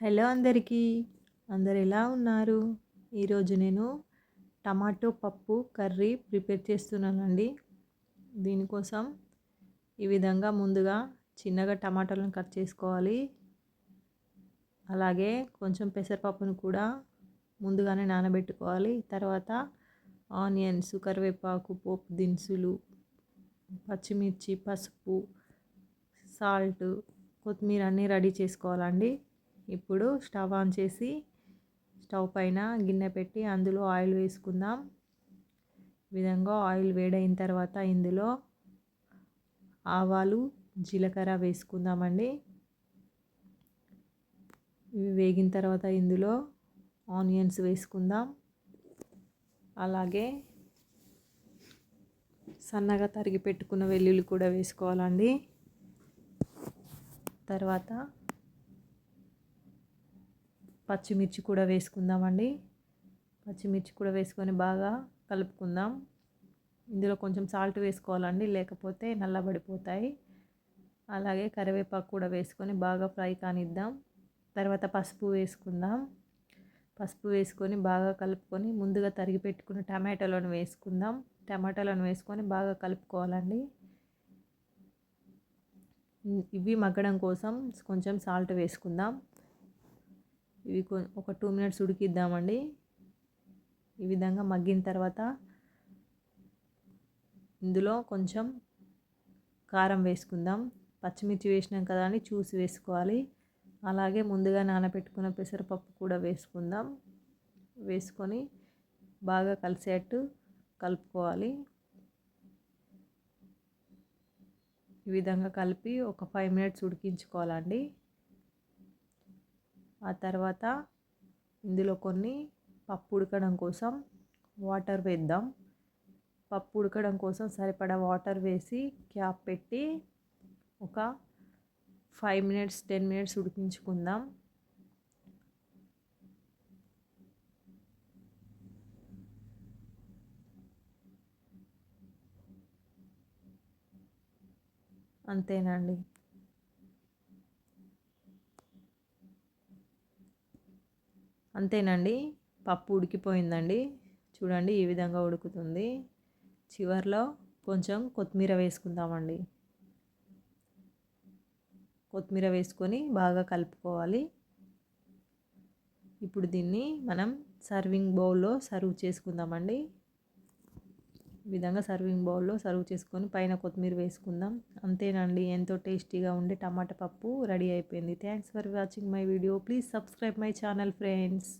Hello అందరికీ. అందరు ఎలా ఉన్నారు? ఈరోజు నేను టమాటో పప్పు కర్రీ ప్రిపేర్ చేస్తున్నానండి. దీనికోసం ఈ విధంగా ముందుగా చిన్నగా టమాటాలను కట్ చేసుకోవాలి. అలాగే కొంచెం పెసరపప్పును కూడా ముందుగానే నానబెట్టుకోవాలి. తర్వాత ఆనియన్స్ కరివేపాకు పోపు దినుసులు పచ్చిమిర్చి పసుపు సాల్ట్ కొత్తిమీర అన్నీ రెడీ చేసుకోవాలండి. ఇప్పుడు స్టవ్ ఆన్ చేసి స్టవ్ పైన గిన్నె పెట్టి అందులో ఆయిల్ వేసుకుందాం. విధంగా ఆయిల్ వేడైన తర్వాత ఇందులో ఆవాలు జీలకర్ర వేసుకుందామండి. ఇవి వేగిన తర్వాత ఇందులో ఆనియన్స్ వేసుకుందాం. అలాగే సన్నగా తరిగి పెట్టుకున్న వెల్లుల్లి కూడా వేసుకోవాలండి. తర్వాత పచ్చిమిర్చి కూడా వేసుకుందామండి. పచ్చిమిర్చి కూడా వేసుకొని బాగా కలుపుకుందాం. ఇందులో కొంచెం సాల్ట్ వేసుకోవాలండి లేకపోతే నల్లబడిపోతాయి. అలాగే కరివేపాకు కూడా వేసుకొని బాగా ఫ్రై కానిద్దాం. తర్వాత పసుపు వేసుకుందాం. పసుపు వేసుకొని బాగా కలుపుకొని ముందుగా తరిగి పెట్టుకున్న టమాటాలను వేసుకుందాం. టమాటాలను వేసుకొని బాగా కలుపుకోవాలండి. ఇవి మగ్గడం కోసం కొంచెం సాల్ట్ వేసుకుందాం. ఇవి ఒక టూ మినిట్స్ ఉడికిద్దామండి. ఈ విధంగా మగ్గిన తర్వాత ఇందులో కొంచెం కారం వేసుకుందాం. పచ్చిమిర్చి వేసినాం కదా అని చూసి వేసుకోవాలి. అలాగే ముందుగా నానబెట్టుకున్న పెసరపప్పు కూడా వేసుకుందాం. వేసుకొని బాగా కలిసేట్టు కలుపుకోవాలి. ఈ విధంగా కలిపి ఒక ఫైవ్ మినిట్స్ ఉడికించుకోవాలండి. ఆ తర్వాత ఇందులో కొన్ని పప్పు ఉడకడం కోసం వాటర్ వేద్దాం. పప్పు ఉడకడం కోసం సరిపడా వాటర్ వేసి క్యాప్ పెట్టి ఒక ఫైవ్ మినిట్స్ టెన్ మినిట్స్ ఉడికించుకుందాం. అంతేనండి. అంతేనండి. పప్పు ఉడికిపోయిందండి. చూడండి ఈ విధంగా ఉడుకుతుంది. చివరిలో కొంచెం కొత్తిమీర వేసుకుందామండి. కొత్తిమీర వేసుకొని బాగా కలుపుకోవాలి. ఇప్పుడు దీన్ని మనం సర్వింగ్ బౌల్లో సర్వ్ చేసుకుందామండి. విధంగా సర్వింగ్ బౌల్లో సర్వ్ చేసుకొని పైన కొత్తిమీర వేసుకుందాం. అంతేనండి ఎంతో టేస్టీగా ఉండే టమాటా పప్పు రెడీ అయిపోయింది. Thanks for watching my video please subscribe my channel friends